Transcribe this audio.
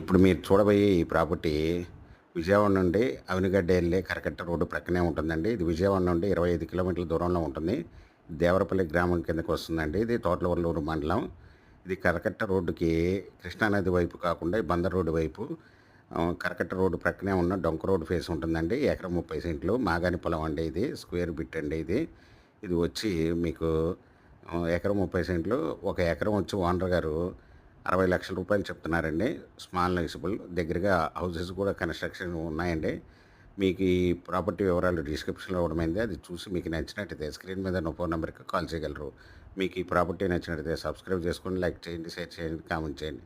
ఇప్పుడు మీరు చూడబోయే ఈ ప్రాపర్టీ విజయవాడ నుండి అవినిగడ్డ వెళ్ళే కరకట్ట రోడ్డు ప్రక్కనే ఉంటుందండి. ఇది విజయవాడ నుండి ఇరవై ఐదు కిలోమీటర్ల దూరంలో ఉంటుంది. దేవరపల్లి గ్రామం కిందకు వస్తుందండి. ఇది తోటలవల్లూరు మండలం. ఇది కరకట్ట రోడ్డుకి కృష్ణానది వైపు కాకుండా బందర్ రోడ్డు వైపు కరకట్ట రోడ్డు ప్రక్కనే ఉన్న డొంక రోడ్డు ఫేస్ ఉంటుందండి. ఎకరం ముప్పై సెంట్లు. మాగాని పొలం అండి ఇది. స్క్వేర్ బిట్ అండి ఇది. ఇది వచ్చి మీకు ఎకరం ముప్పై సెంట్లు. ఒక ఎకరం వచ్చి ఓనర్ గారు అరవై లక్షల రూపాయలు చెప్తున్నారండి. స్మాల్ నెగిసిబుల్ దగ్గరగా హౌసెస్ కూడా కన్స్ట్రక్షన్ ఉన్నాయండి. మీకు ఈ ప్రాపర్టీ వివరాలు డిస్క్రిప్షన్లో ఇవ్వడమైంది. అది చూసి మీకు నచ్చినట్టయితే స్క్రీన్ మీద ఉన్న ఫోన్ నెంబర్కి కాల్ చేయగలరు. మీకు ఈ ప్రాపర్టీ నచ్చినట్టయితే సబ్స్క్రైబ్ చేసుకోండి లైక్ చేయండి షేర్ చేయండి కామెంట్ చేయండి.